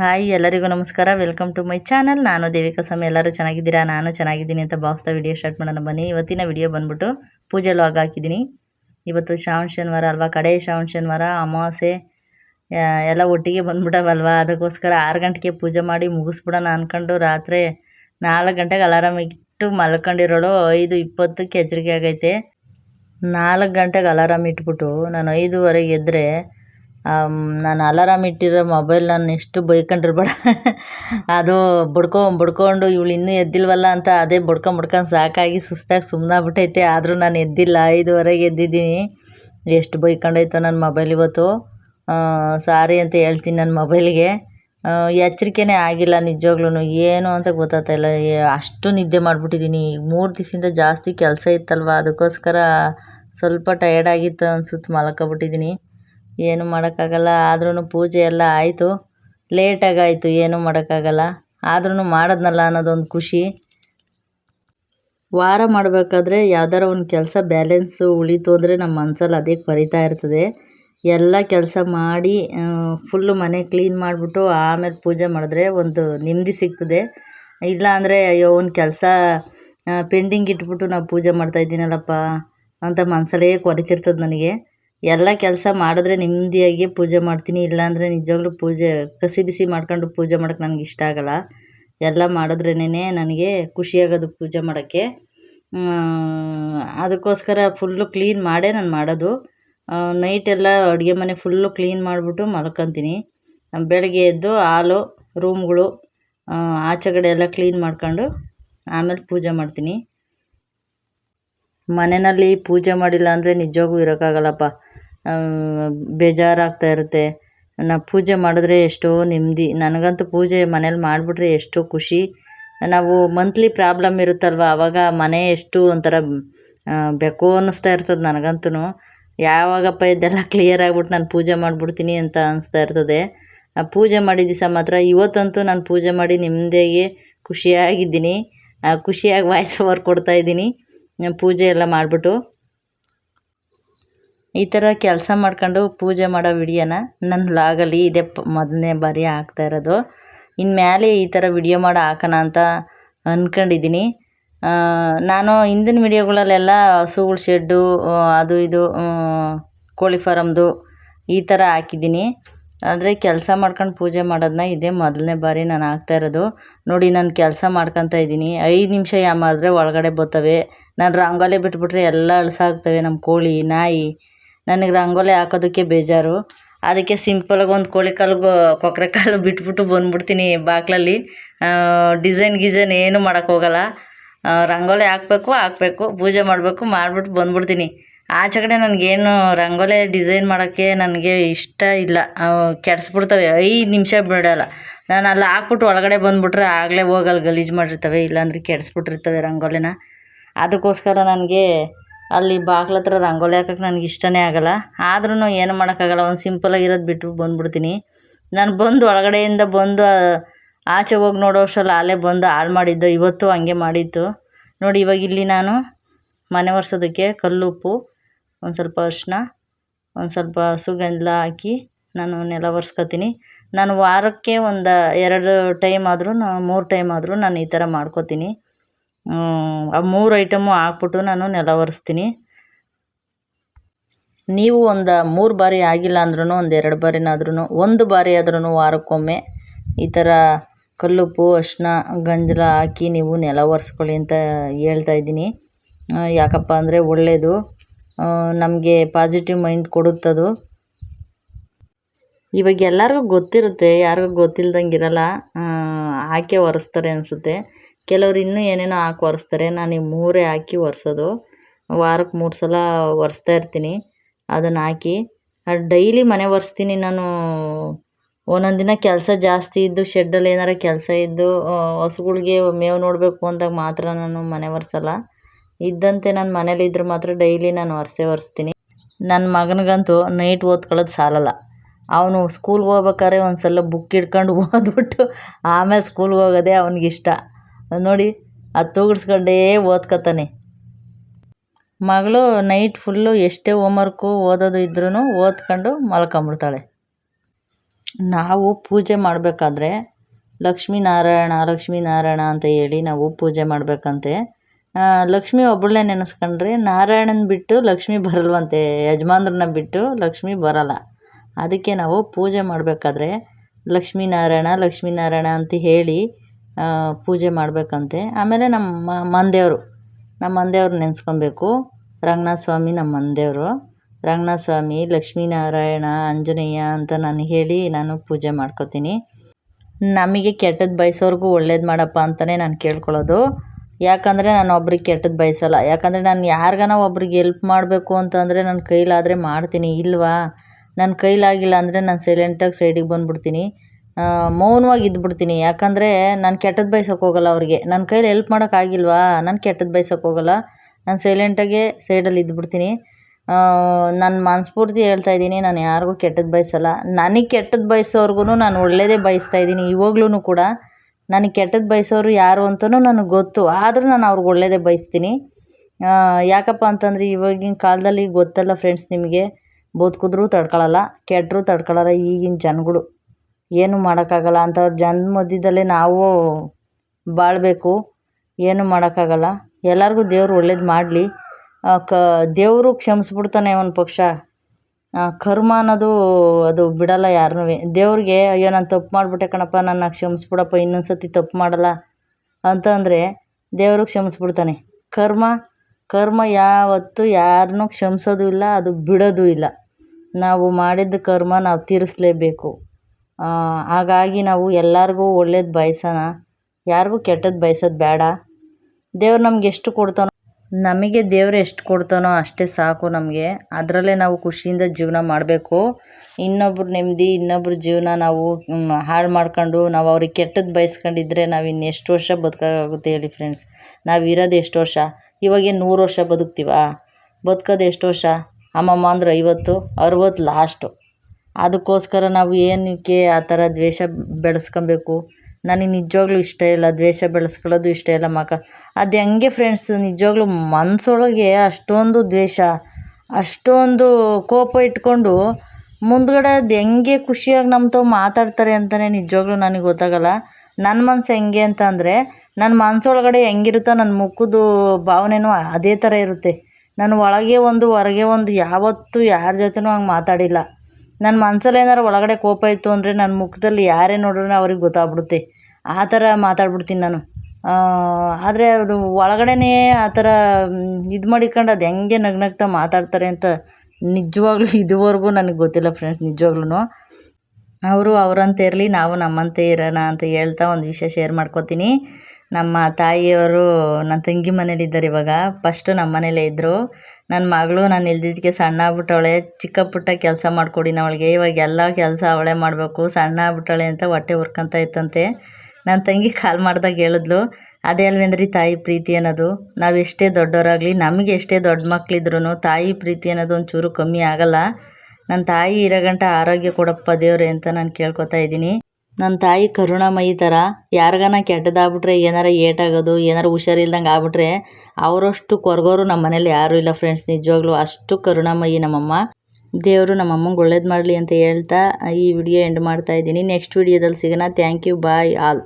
Hi, ಎಲ್ಲರಿಗೂ ನಮಸ್ಕಾರ. Welcome to my channel ನಾನು ದೇವಿಕಾ ಸ್ವಾಮಿ. ಎಲ್ಲರೂ ಚೆನ್ನಾಗಿದ್ದೀರಾ? ನಾನು ಚೆನ್ನಾಗಿದ್ದೀನಿ ಅಂತ ಭಾವಿಸ್ತಾ ವಿಡಿಯೋ ಸ್ಟಾರ್ಟ್ ಮಾಡೋಣ ಬನ್ನಿ. ಇವತ್ತಿನ ವಿಡಿಯೋ ಬಂದ್ಬಿಟ್ಟು ಪೂಜೆ ಲಾಗ್ ಹಾಕಿದ್ದೀನಿ. ಇವತ್ತು ಶ್ರಾವಣ ಶನಿವಾರ ಅಲ್ವಾ? ಕಡೆ ಶ್ರಾವಣ ಶನಿವಾರ, ಅಮಾವಾಸ್ಯೆ ಎಲ್ಲ ಒಟ್ಟಿಗೆ ಬಂದ್ಬಿಟ್ಟವಲ್ವಾ? ಅದಕ್ಕೋಸ್ಕರ ಆರು ಗಂಟೆಗೆ ಪೂಜೆ ಮಾಡಿ ಮುಗಿಸ್ಬಿಡೋಣ ಅಂದ್ಕೊಂಡು ರಾತ್ರಿ ನಾಲ್ಕು ಗಂಟೆಗೆ ಅಲಾರಾಮ್ ಇಟ್ಟು ಮಲ್ಕೊಂಡಿರೋಳು. ಐದು ಇಪ್ಪತ್ತಕ್ಕೆ ಎಚ್ಚರಿಕೆ ಆಗೈತೆ. ನಾಲ್ಕು ಗಂಟೆಗೆ ಅಲಾರಾಮ್ ಇಟ್ಬಿಟ್ಟು ನಾನು ಐದುವರೆಗೆ ಎದ್ದರೆ ನಾನು ಅಲಾರಾಮ್ ಇಟ್ಟಿರೋ ಮೊಬೈಲ್ ನಾನು ಎಷ್ಟು ಬೈಕೊಂಡಿರ್ಬೇಡ ಅದು ಬಡ್ಕೊ, ಬಡ್ಕೊಂಡು ಇವಳು ಇನ್ನೂ ಎದ್ದಿಲ್ವಲ್ಲ ಅಂತ ಅದೇ ಬಡ್ಕೊಂಡು ಬಡ್ಕೊಂಡು ಸಾಕಾಗಿ ಸುಸ್ತಾಗಿ ಸುಮ್ಮನಾಗ್ಬಿಟ್ಟೈತೆ ಆದರೂ ನಾನು ಎದ್ದಿಲ್ಲ, ಐದುವರೆಗೆ ಎದ್ದಿದ್ದೀನಿ. ಎಷ್ಟು ಬೈಕೊಂಡೈತೋ ನನ್ನ ಮೊಬೈಲ್ ಇವತ್ತು? ಸಾರಿ ಅಂತ ಹೇಳ್ತೀನಿ ನನ್ನ ಮೊಬೈಲ್ಗೆ. ಎಚ್ಚರಿಕೆನೇ ಆಗಿಲ್ಲ ನಿಜವಾಗ್ಲೂ ಏನು ಅಂತ ಗೊತ್ತಾಗ್ತಾ ಇಲ್ಲ. ಅಷ್ಟು ನಿದ್ದೆ ಮಾಡಿಬಿಟ್ಟಿದ್ದೀನಿ. ಮೂರು ದಿವಸದಿಂದ ಜಾಸ್ತಿ ಕೆಲಸ ಇತ್ತಲ್ವ? ಅದಕ್ಕೋಸ್ಕರ ಸ್ವಲ್ಪ ಟಯರ್ಡ್ ಆಗಿತ್ತು ಅನ್ಸುತ್ತೆ, ಮಲ್ಕೊಬಿಟ್ಟಿದ್ದೀನಿ. ಏನು ಮಾಡೋಕ್ಕಾಗಲ್ಲ. ಆದ್ರೂ ಪೂಜೆ ಎಲ್ಲ ಆಯಿತು. ಲೇಟಾಗಿ ಆಯಿತು ಏನೂ ಮಾಡೋಕ್ಕಾಗಲ್ಲ. ಆದ್ರೂ ಮಾಡಿದ್ನಲ್ಲ ಅನ್ನೋದೊಂದು ಖುಷಿ. ವಾರ ಮಾಡಬೇಕಾದ್ರೆ ಯಾವ್ದಾರ ಒಂದು ಕೆಲಸ ಬ್ಯಾಲೆನ್ಸು ಉಳಿತು ಅಂದರೆ ನಮ್ಮ ಮನಸ್ಸಲ್ಲಿ ಅದೇ ಕೊರಿತಾ ಇರ್ತದೆ. ಎಲ್ಲ ಕೆಲಸ ಮಾಡಿ ಫುಲ್ಲು ಮನೆ ಕ್ಲೀನ್ ಮಾಡಿಬಿಟ್ಟು ಆಮೇಲೆ ಪೂಜೆ ಮಾಡಿದ್ರೆ ಒಂದು ನೆಮ್ಮದಿ ಸಿಗ್ತದೆ. ಇಲ್ಲ ಅಂದರೆ ಅಯ್ಯೋ, ಒಂದು ಕೆಲಸ ಪೆಂಡಿಂಗ್ ಇಟ್ಬಿಟ್ಟು ನಾವು ಪೂಜೆ ಮಾಡ್ತಾ ಇದ್ದೀನಲ್ಲಪ್ಪ ಅಂತ ಮನಸ್ಸಲ್ಲೇ ಕೊರಿತಿರ್ತದೆ ನನಗೆ. ಎಲ್ಲ ಕೆಲಸ ಮಾಡಿದ್ರೆ ನೆಮ್ಮದಿಯಾಗಿ ಪೂಜೆ ಮಾಡ್ತೀನಿ. ಇಲ್ಲಾಂದರೆ ನಿಜವಾಗ್ಲೂ ಪೂಜೆ, ಕಸಿ ಬಿಸಿ ಮಾಡ್ಕೊಂಡು ಪೂಜೆ ಮಾಡೋಕೆ ನನಗೆ ಇಷ್ಟ ಆಗಲ್ಲ. ಎಲ್ಲ ಮಾಡಿದ್ರೇನೆ ನನಗೆ ಖುಷಿಯಾಗೋದು ಪೂಜೆ ಮಾಡೋಕ್ಕೆ. ಅದಕ್ಕೋಸ್ಕರ ಫುಲ್ಲು ಕ್ಲೀನ್ ಮಾಡೇ ನಾನು ಮಾಡೋದು. ನೈಟೆಲ್ಲ ಅಡುಗೆ ಮನೆ ಫುಲ್ಲು ಕ್ಲೀನ್ ಮಾಡಿಬಿಟ್ಟು ಮಲ್ಕೊತೀನಿ. ಬೆಳಗ್ಗೆ ಎದ್ದು ಹಾಲು ರೂಮ್ಗಳು ಆಚೆಗಡೆ ಎಲ್ಲ ಕ್ಲೀನ್ ಮಾಡ್ಕೊಂಡು ಆಮೇಲೆ ಪೂಜೆ ಮಾಡ್ತೀನಿ. ಮನೆಯಲ್ಲಿ ಪೂಜೆ ಮಾಡಿಲ್ಲ ಅಂದರೆ ನಿಜವಾಗೂ ಇರೋಕ್ಕಾಗಲ್ಲಪ್ಪ. ಬೇಜಾರಾಗ್ತಾ ಇರುತ್ತೆ. ನಾವು ಪೂಜೆ ಮಾಡಿದ್ರೆ ಎಷ್ಟೋ ನೆಮ್ಮದಿ. ನನಗಂತೂ ಪೂಜೆ ಮನೇಲಿ ಮಾಡಿಬಿಟ್ರೆ ಎಷ್ಟೋ ಖುಷಿ. ನಾವು ಮಂತ್ಲಿ ಪ್ರಾಬ್ಲಮ್ ಇರುತ್ತಲ್ವ? ಆವಾಗ ಮನೆ ಎಷ್ಟು ಒಂಥರ ಬೆಕ್ಕು ಅನ್ನಿಸ್ತಾ ಇರ್ತದೆ ನನಗಂತೂ ಯಾವಾಗಪ್ಪ ಇದೆಲ್ಲ ಕ್ಲಿಯರ್ ಆಗ್ಬಿಟ್ಟು ನಾನು ಪೂಜೆ ಮಾಡಿಬಿಡ್ತೀನಿ ಅಂತ ಅನಿಸ್ತಾ ಇರ್ತದೆ. ಪೂಜೆ ಮಾಡಿದ ದಿವಸ ಮಾತ್ರ ಇವತ್ತಂತೂ ನಾನು ಪೂಜೆ ಮಾಡಿ ನೆಮ್ಮದಿಯಾಗಿ ಖುಷಿಯಾಗಿದ್ದೀನಿ. ಖುಷಿಯಾಗಿ ವಾಯ್ಸ್ ಓವರ್ ಕೊಡ್ತಾ ಇದ್ದೀನಿ. ಪೂಜೆ ಎಲ್ಲ ಮಾಡಿಬಿಟ್ಟು. ಈ ಥರ ಕೆಲಸ ಮಾಡ್ಕೊಂಡು ಪೂಜೆ ಮಾಡೋ ವಿಡಿಯೋನ ನನ್ನ ವ್ಲಾಗಲ್ಲಿ ಇದೇ ಪ ಮೊದಲನೇ ಬಾರಿ ಹಾಕ್ತಾ ಇರೋದು. ಇನ್ಮೇಲೆ ಈ ಥರ ವಿಡಿಯೋ ಮಾಡಿ ಹಾಕೋಣ ಅಂತ ಅಂದ್ಕೊಂಡಿದ್ದೀನಿ ನಾನು ಹಿಂದಿನ ವಿಡಿಯೋಗಳಲ್ಲೆಲ್ಲ ಹಸುಗಳ ಶೆಡ್ಡು ಅದು ಇದು ಕೋಳಿ ಫಾರಮ್ದು ಈ ಥರ ಹಾಕಿದ್ದೀನಿ. ಆದರೆ ಕೆಲಸ ಮಾಡ್ಕೊಂಡು ಪೂಜೆ ಮಾಡೋದನ್ನ ಇದೇ ಮೊದಲನೇ ಬಾರಿ ನಾನು ಹಾಕ್ತಾ ಇರೋದು. ನೋಡಿ ನಾನು ಕೆಲಸ ಮಾಡ್ಕೊತಾ ಇದ್ದೀನಿ. ಐದು ನಿಮಿಷ ಯಾಮಾರಿದ್ರೆ ಒಳಗಡೆ ಬರ್ತವೆ. ನಾನು ರಂಗೋಲಿ ಬಿಟ್ಬಿಟ್ರೆ ಎಲ್ಲ ಅಳಸಾಗ್ತವೆ ನಮ್ಮ ಕೋಳಿ, ನಾಯಿ. ನನಗೆ ರಂಗೋಲಿ ಹಾಕೋದಕ್ಕೆ ಬೇಜಾರು. ಅದಕ್ಕೆ ಸಿಂಪಲಾಗಿ ಒಂದು ಕೋಳಿ ಕಾಲು ಕೊಕ್ಕರೆ ಕಾಲು ಬಿಟ್ಬಿಟ್ಟು ಬಂದ್ಬಿಡ್ತೀನಿ ಬಾಗಿಲಲ್ಲಿ ಡಿಸೈನ್ ಗಿಸೈನ್ ಏನೂ ಮಾಡೋಕ್ಕೋಗಲ್ಲ ರಂಗೋಲಿ ಹಾಕಬೇಕು ಹಾಕಬೇಕು, ಪೂಜೆ ಮಾಡಬೇಕು, ಮಾಡಿಬಿಟ್ಟು ಬಂದ್ಬಿಡ್ತೀನಿ. ಆಚೆ ಕಡೆ ನನಗೇನು ರಂಗೋಲಿ ಡಿಸೈನ್ ಮಾಡೋಕ್ಕೆ ನನಗೆ ಇಷ್ಟ ಇಲ್ಲ. ಕೆಡಿಸ್ಬಿಡ್ತವೆ. ಐದು ನಿಮಿಷ ಬಿಡೋಲ್ಲ. ನಾನು ಅಲ್ಲಿ ಹಾಕ್ಬಿಟ್ಟು ಒಳಗಡೆ ಬಂದುಬಿಟ್ರೆ ಆಗಲೇ ಹೋಗಲ್ಲಿ ಗಲೀಜು ಮಾಡಿರ್ತವೆ. ಇಲ್ಲಾಂದ್ರೆ ಕೆಡಿಸ್ಬಿಟ್ಟಿರ್ತವೆ ರಂಗೋಲಿನ. ಅದಕ್ಕೋಸ್ಕರ ನನಗೆ ಅಲ್ಲಿ ಬಾಗ್ಲ ಹತ್ರ ರಂಗೋಲಿ ಹಾಕಕ್ಕೆ ನನಗೆ ಇಷ್ಟನೇ ಆಗಲ್ಲ. ಆದ್ರೂ ಏನು ಮಾಡೋಕ್ಕಾಗಲ್ಲ, ಒಂದು ಸಿಂಪಲಾಗಿರೋದು ಬಿಟ್ಟು ಬಂದ್ಬಿಡ್ತೀನಿ. ನಾನು ಬಂದು ಒಳಗಡೆಯಿಂದ ಬಂದು ಆಚೆ ಹೋಗಿ ನೋಡೋ ಅಷ್ಟರಲ್ಲಿ ಬಂದು ಹಾಳು ಮಾಡಿದ್ದು, ಇವತ್ತು ಹಂಗೆ ಮಾಡಿತ್ತು ನೋಡಿ, ಇವಾಗ ಇಲ್ಲಿ ನಾನು ಮನೆ ಒರೆಸೋದಕ್ಕೆ ಕಲ್ಲುಪ್ಪು ಒಂದು ಸ್ವಲ್ಪ ಅರಿಶಿನ, ಒಂದು ಸ್ವಲ್ಪ ಸುಗಂಧ ಹಾಕಿ ನಾನು ನೆಲ ಒರೆಸ್ಕೊತೀನಿ. ನಾನು ವಾರಕ್ಕೆ ಒಂದು ಎರಡು ಟೈಮ್ ಆದರೂ ಮೂರು ಟೈಮ್ ಆದರೂ ನಾನು ಈ ಥರ ಮಾಡ್ಕೋತೀನಿ. ಆ ಮೂರು ಐಟಮು ಹಾಕ್ಬಿಟ್ಟು ನಾನು ನೆಲ ಒರೆಸ್ತೀನಿ ನೀವು ಒಂದು ಮೂರು ಬಾರಿ ಆಗಿಲ್ಲ ಅಂದ್ರೂ ಒಂದು ಎರಡು ಬಾರಿನಾದ್ರೂ ಒಂದು ಬಾರಿ ಆದ್ರೂ ವಾರಕ್ಕೊಮ್ಮೆ ಈ ಥರ ಕಲ್ಲುಪ್ಪು ಅರಿಶಿನ ಗಂಜಲ ಹಾಕಿ ನೀವು ನೆಲ ಒರೆಸ್ಕೊಳ್ಳಿ ಅಂತ ಹೇಳ್ತಾ ಇದ್ದೀನಿ. ಯಾಕಪ್ಪ ಅಂದರೆ ಒಳ್ಳೆಯದು ನಮಗೆ ಪಾಸಿಟಿವ್ ಮೈಂಡ್ ಕೊಡುತ್ತದು. ಇವಾಗ ಎಲ್ಲರಿಗೂ ಗೊತ್ತಿರುತ್ತೆ, ಯಾರಿಗೂ ಗೊತ್ತಿಲ್ದಂಗೆ ಇರಲ್ಲ. ಹಾಕೇ ಒರೆಸ್ತಾರೆ ಅನಿಸುತ್ತೆ. ಕೆಲವ್ರು ಇನ್ನೂ ಏನೇನೋ ಹಾಕಿ ಒರೆಸ್ತಾರೆ. ನಾನು ಈ ಮೂರೇ ಹಾಕಿ ಒರೆಸೋದು. ವಾರಕ್ಕೆ ಮೂರು ಸಲ ಒರೆಸ್ತಾ ಇರ್ತೀನಿ. ಅದನ್ನು ಹಾಕಿ. ಡೈಲಿ ಮನೆ ಒರೆಸ್ತೀನಿ ನಾನು. ಒಂದೊಂದು ದಿನ ಕೆಲಸ ಜಾಸ್ತಿ ಇದ್ದು ಶೆಡ್ಡಲ್ಲಿ ಏನಾರ ಕೆಲಸ ಇದ್ದು ಹಸುಗಳಿಗೆ ಮೇವು ನೋಡಬೇಕು ಅಂದಾಗ ಮಾತ್ರ ನಾನು ಮನೆ ಒರೆಸಲ್ಲ. ಇದ್ದಂತೆ ನಾನು ಮನೇಲಿ ಇದ್ರೆ ಮಾತ್ರ ಡೈಲಿ ನಾನು ಒರೆಸೆ ಒರೆಸ್ತೀನಿ. ನನ್ನ ಮಗನಿಗಂತೂ ನೈಟ್ ಓದ್ಕೊಳ್ಳೋದು ಸಾಲಲ್ಲ. ಅವನು ಸ್ಕೂಲ್ಗೆ ಹೋಗ್ಬೇಕಾದ್ರೆ ಒಂದು ಸಲ ಬುಕ್ ಹಿಡ್ಕೊಂಡು ಓದ್ಬಿಟ್ಟು, ಆಮೇಲೆ ಸ್ಕೂಲ್ಗೆ ಹೋಗೋದೇ ಅವ್ನಿಗಿಷ್ಟ. ನೋಡಿ, ಅದು ತೂಗಿಡ್ಸ್ಕೊಂಡೇ ಓದ್ಕೊತಾನೆ. ಮಗಳು ನೈಟ್ ಫುಲ್ಲು ಎಷ್ಟೇ ಹೋಮ್ವರ್ಕು ಓದೋದು ಇದ್ರೂ ಓದ್ಕೊಂಡು ಮಲ್ಕೊಂಬಿಡ್ತಾಳೆ. ನಾವು ಪೂಜೆ ಮಾಡಬೇಕಾದ್ರೆ ಲಕ್ಷ್ಮೀನಾರಾಯಣ ಲಕ್ಷ್ಮೀನಾರಾಯಣ ಅಂತ ಹೇಳಿ ನಾವು ಪೂಜೆ ಮಾಡಬೇಕಂತೆ. ಲಕ್ಷ್ಮಿ ಒಬ್ಬಳನ್ನೇ ನೆನೆಸ್ಕೊಂಡ್ರೆ ನಾರಾಯಣನ ಬಿಟ್ಟು ಲಕ್ಷ್ಮಿ ಬರಲ್ವಂತೆ, ಯಜಮಾನ್ರನ್ನ ಬಿಟ್ಟು ಲಕ್ಷ್ಮಿ ಬರಲ್ಲ. ಅದಕ್ಕೆ ನಾವು ಪೂಜೆ ಮಾಡಬೇಕಾದ್ರೆ ಲಕ್ಷ್ಮೀನಾರಾಯಣ ಲಕ್ಷ್ಮೀನಾರಾಯಣ ಅಂತ ಹೇಳಿ ಪೂಜೆ ಮಾಡಬೇಕಂತೆ. ಆಮೇಲೆ ನಮ್ಮ ಮಂದೇವರು ನಮ್ಮ ಮಂದೇವ್ರು ನೆನೆಸ್ಕೊಬೇಕು. ರಂಗನಾಥ ಸ್ವಾಮಿ ನಮ್ಮ ಮಂದೆಯವರು. ರಂಗನಾಥ ಸ್ವಾಮಿ ಲಕ್ಷ್ಮೀನಾರಾಯಣ, ಆಂಜನೇಯ ಅಂತ ನಾನು ಹೇಳಿ ನಾನು ಪೂಜೆ ಮಾಡ್ಕೋತೀನಿ. ನಮಗೆ ಕೆಟ್ಟದ್ದು ಬಯಸೋರ್ಗೂ ಒಳ್ಳೇದು ಮಾಡಪ್ಪ ಅಂತಲೇ ನಾನು ಕೇಳ್ಕೊಳ್ಳೋದು. ಯಾಕಂದರೆ ನಾನು ಒಬ್ರಿಗೆ ಕೆಟ್ಟದ್ದು ಬಯಸಲ್ಲ. ಯಾಕಂದರೆ ನಾನು ಯಾರಿಗಾನ ಒಬ್ರಿಗೆ ಎಲ್ಪ್ ಮಾಡಬೇಕು ಅಂತಂದರೆ ನನ್ನ ಕೈಲಾದರೆ ಮಾಡ್ತೀನಿ, ಇಲ್ವಾ? ನನ್ನ ಕೈಲಾಗಿಲ್ಲ ಅಂದರೆ ನಾನು ಸೈಲೆಂಟಾಗಿ ಸೈಡಿಗೆ ಬಂದುಬಿಡ್ತೀನಿ. ಮೌನವಾಗಿ ಇದ್ಬಿಡ್ತೀನಿ. ಯಾಕಂದರೆ ನಾನು ಕೆಟ್ಟದ್ದು ಬಯಸೋಕೆ ಹೋಗಲ್ಲ ಅವ್ರಿಗೆ. ನನ್ನ ಕೈಲಿ ಎಲ್ಪ್ ಮಾಡೋಕ್ಕಾಗಿಲ್ವಾ ನಾನು ಕೆಟ್ಟದ್ದು ಬಯಸೋಕೆ ಹೋಗಲ್ಲ. ನಾನು ಸೈಲೆಂಟಾಗೆ ಸೈಡಲ್ಲಿ ಇದ್ಬಿಡ್ತೀನಿ. ನನ್ನ ಮನಸ್ಫೂರ್ತಿ ಹೇಳ್ತಾ ಇದ್ದೀನಿ. ನಾನು ಯಾರಿಗೂ ಕೆಟ್ಟದ್ದು ಬಯಸಲ್ಲ. ನನಗೆ ಕೆಟ್ಟದ್ದು ಬಯಸೋರ್ಗು ನಾನು ಒಳ್ಳೆಯದೇ ಬಯಸ್ತಾ ಇದ್ದೀನಿ. ಇವಾಗ್ಲೂ ಕೂಡ ನನಗೆ ಕೆಟ್ಟದ್ದು ಬಯಸೋರು ಯಾರು ಅಂತಲೂ ನನಗೆ ಗೊತ್ತು. ಆದರೂ ನಾನು ಅವ್ರಿಗೆ ಒಳ್ಳೆಯದೇ ಬಯಸ್ತೀನಿ. ಯಾಕಪ್ಪ ಅಂತಂದರೆ ಇವಾಗಿನ ಕಾಲದಲ್ಲಿ ಗೊತ್ತಲ್ಲ ಫ್ರೆಂಡ್ಸ್ ನಿಮಗೆ. ಬದುಕಿದ್ರೂ ತಡ್ಕೊಳಲ್ಲ ಕೆಟ್ಟರೂ ತಡ್ಕೊಳಲ್ಲ ಈಗಿನ ಜನಗಳು. ಏನು ಮಾಡೋಕ್ಕಾಗಲ್ಲ ಅಂಥವ್ರ ಜನ ಮಧ್ಯದಲ್ಲೇ ನಾವು ಬಾಳಬೇಕು. ಏನು ಮಾಡೋಕ್ಕಾಗಲ್ಲ. ಎಲ್ಲರಿಗೂ ದೇವರು ಒಳ್ಳೇದು ಮಾಡಲಿ. ಕ, ದೇವರು ಕ್ಷಮಿಸ್ಬಿಡ್ತಾನೆ ಒಂದು ಪಕ್ಷ. ಕರ್ಮ ಅನ್ನೋದು ಅದು ಬಿಡಲ್ಲ ಯಾರನ್ನೂ ದೇವ್ರಿಗೆ, ಅಯ್ಯೋ ನಾನು ತಪ್ಪು ಮಾಡಿಬಿಟ್ಟೆ ಕಣಪ್ಪ, ನನ್ನ ಕ್ಷಮಿಸ್ಬಿಡಪ್ಪ ಇನ್ನೊಂದು ಸತಿ ತಪ್ಪು ಮಾಡಲ್ಲ ಅಂತಂದರೆ ದೇವರು ಕ್ಷಮಿಸ್ಬಿಡ್ತಾನೆ. ಕರ್ಮ ಕರ್ಮ ಯಾವತ್ತೂ ಯಾರನ್ನೂ ಕ್ಷಮಿಸೋದು ಇಲ್ಲ, ಅದು ಬಿಡೋದು ಇಲ್ಲ. ನಾವು ಮಾಡಿದ ಕರ್ಮ ನಾವು ತೀರಿಸ್ಲೇಬೇಕು. ಹಾಗಾಗಿ ನಾವು ಎಲ್ಲರಿಗೂ ಒಳ್ಳೇದು ಬಯಸೋಣ. ಯಾರಿಗೂ ಕೆಟ್ಟದ್ದು ಬಯಸೋದು ಬೇಡ. ದೇವ್ರು ನಮ್ಗೆ ಎಷ್ಟು ಕೊಡ್ತಾನೋ ನಮಗೆ ದೇವ್ರು ಎಷ್ಟು ಕೊಡ್ತಾನೋ ಅಷ್ಟೇ ಸಾಕು ನಮಗೆ. ಅದರಲ್ಲೇ ನಾವು ಖುಷಿಯಿಂದ ಜೀವನ ಮಾಡಬೇಕು. ಇನ್ನೊಬ್ರ ನೆಮ್ಮದಿ ಇನ್ನೊಬ್ರ ಜೀವನ ನಾವು ಹಾಳು ಮಾಡ್ಕೊಂಡು ನಾವು ಅವ್ರಿಗೆ ಕೆಟ್ಟದ್ದು ಬಯಸ್ಕೊಂಡಿದ್ರೆ ನಾವು ಇನ್ನು ಎಷ್ಟು ವರ್ಷ ಬದುಕೋಕ್ಕಾಗುತ್ತೆ ಹೇಳಿ ಫ್ರೆಂಡ್ಸ್ ನಾವು ಇರೋದು ಎಷ್ಟು ವರ್ಷ? ಇವಾಗೇನು ನೂರು ವರ್ಷ ಬದುಕ್ತೀವಾ? ಬದುಕೋದು ಎಷ್ಟು ವರ್ಷ? ಅಮ್ಮಮ್ಮ ಅಂದ್ರೆ ಐವತ್ತು ಅರವತ್ತು ಲಾಸ್ಟು ಅದಕ್ಕೋಸ್ಕರ ನಾವು ಏನಕ್ಕೆ ಆ ಥರ ದ್ವೇಷ ಬೆಳೆಸ್ಕೊಬೇಕು? ನನಗೆ ನಿಜವಾಗ್ಲೂ ಇಷ್ಟ ಇಲ್ಲ. ದ್ವೇಷ ಬೆಳೆಸ್ಕೊಳ್ಳೋದು ಇಷ್ಟ ಇಲ್ಲ ಮಕ. ಅದು ಹೆಂಗೆ ಫ್ರೆಂಡ್ಸ್ ನಿಜವಾಗ್ಲೂ ಮನಸ್ಸೊಳಗೆ ಅಷ್ಟೊಂದು ದ್ವೇಷ, ಅಷ್ಟೊಂದು ಕೋಪ ಇಟ್ಕೊಂಡು ಮುಂದ್ಗಡೆ ಅದು ಹೆಂಗೆ ಖುಷಿಯಾಗಿ ನಮ್ಮ ತಾವು ಮಾತಾಡ್ತಾರೆ ಅಂತಲೇ ನಿಜವಾಗ್ಲೂ ನನಗೆ ಗೊತ್ತಾಗಲ್ಲ. ನನ್ನ ಮನಸ್ಸು ಹೆಂಗೆ ಅಂತ ಅಂದರೆ, ನನ್ನ ಮನಸ್ಸೊಳಗಡೆ ಹೆಂಗಿರುತ್ತೋ ನನ್ನ ಮುಖದ್ದು ಭಾವನೆನೂ ಅದೇ ಥರ ಇರುತ್ತೆ. ನಾನು ಒಳಗೆ ಒಂದು, ಹೊರಗೆ ಒಂದು ಯಾವತ್ತೂ ಯಾರ ಜೊತೆನೂ ಹಂಗೆ ಮಾತಾಡಿಲ್ಲ. ನನ್ನ ಮನ್ಸಲ್ಲಿ ಏನಾರು ಒಳಗಡೆ ಕೋಪ ಇತ್ತು ಅಂದರೆ ನನ್ನ ಮುಖದಲ್ಲಿ ಯಾರೇ ನೋಡ್ರೂ ಅವ್ರಿಗೆ ಗೊತ್ತಾಗ್ಬಿಡುತ್ತೆ. ಆ ಥರ ಮಾತಾಡ್ಬಿಡ್ತೀನಿ ನಾನು. ಆದರೆ ಅದು ಒಳಗಡೆನೇ ಆ ಥರ ಇದು ಮಾಡಿಕೊಂಡು ಅದು ಹೆಂಗೆ ನಗ್ನಗ್ತಾ ಮಾತಾಡ್ತಾರೆ ಅಂತ ನಿಜವಾಗ್ಲೂ ಇದುವರೆಗೂ ನನಗೆ ಗೊತ್ತಿಲ್ಲ ಫ್ರೆಂಡ್ಸ್ ನಿಜವಾಗ್ಲೂ ಅವರು ಅವರಂತೆ ಇರಲಿ, ನಾವು ನಮ್ಮಂತೆ ಇರೋಣ ಅಂತ ಹೇಳ್ತಾ ಒಂದು ವಿಷಯ ಶೇರ್ ಮಾಡ್ಕೊತೀನಿ. ನಮ್ಮ ತಾಯಿಯವರು ನನ್ನ ತಂಗಿ ಮನೇಲಿದ್ದಾರೆ ಇವಾಗ. ಫಸ್ಟು ನಮ್ಮ ಮನೇಲೇ ಇದ್ದರು ನನ್ನ ಮಗಳು ನಾನು ಇಲ್ದಿದ್ದಕ್ಕೆ ಸಣ್ಣ ಆಗ್ಬಿಟ್ಟವಳೆ. ಚಿಕ್ಕ ಪುಟ್ಟ ಕೆಲಸ ಮಾಡಿಕೊಡಿನ ಅವಳಿಗೆ. ಇವಾಗ ಎಲ್ಲ ಕೆಲಸ ಅವಳೇ ಮಾಡಬೇಕು. ಸಣ್ಣ ಆಗ್ಬಿಟ್ಟವಳೆ ಅಂತ ಹೊಟ್ಟೆ ಹುರ್ಕಂತ ಇತ್ತಂತೆ. ನನ್ನ ತಂಗಿ ಕಾಲ್ ಮಾಡಿದಾಗ ಹೇಳಿದ್ಲು, ಅದೇ ಅಲ್ವೇಂದ್ರಿ ತಾಯಿ ಪ್ರೀತಿ ಅನ್ನೋದು. ನಾವು ಎಷ್ಟೇ ದೊಡ್ಡವರಾಗಲಿ ನಮಗೆ ಎಷ್ಟೇ ದೊಡ್ಡ ಮಕ್ಕಳಿದ್ರು ತಾಯಿ ಪ್ರೀತಿ ಅನ್ನೋದು ಒಂಚೂರು ಕಮ್ಮಿ ಆಗಲ್ಲ. ನನ್ನ ತಾಯಿ ಇರೋ ಗಂಟ ಆರೋಗ್ಯ ಕೊಡಪ್ಪ ದೇವ್ರೆ ಅಂತ ನಾನು ಕೇಳ್ಕೊತಾ ಇದ್ದೀನಿ. ನನ್ನ ತಾಯಿ ಕರುಣಾಮಯಿ ಥರ ಯಾರಿಗಾನ ಕೆಟ್ಟದಾಗ್ಬಿಟ್ರೆ, ಏನಾರ ಏಟಾಗೋದು, ಏನಾರ ಹುಷಾರಿಲ್ದಂಗೆ ಆಗ್ಬಿಟ್ರೆ, ಅವರಷ್ಟು ಕೊರಗೋರು ನಮ್ಮ ಮನೇಲಿ ಯಾರೂ ಇಲ್ಲ ಫ್ರೆಂಡ್ಸ್ ನಿಜವಾಗ್ಲೂ ಅಷ್ಟು ಕರುಣಾಮಯಿ ನಮ್ಮಮ್ಮ. ದೇವರು ನಮ್ಮಮ್ಮಂಗೆ ಒಳ್ಳೇದು ಮಾಡಲಿ ಅಂತ ಹೇಳ್ತಾ ಈ ವಿಡಿಯೋ ಎಂಡ್ ಮಾಡ್ತಾ ಇದ್ದೀನಿ. ನೆಕ್ಸ್ಟ್ ವಿಡಿಯೋದಲ್ಲಿ ಸಿಗೋಣ. Thank you bye all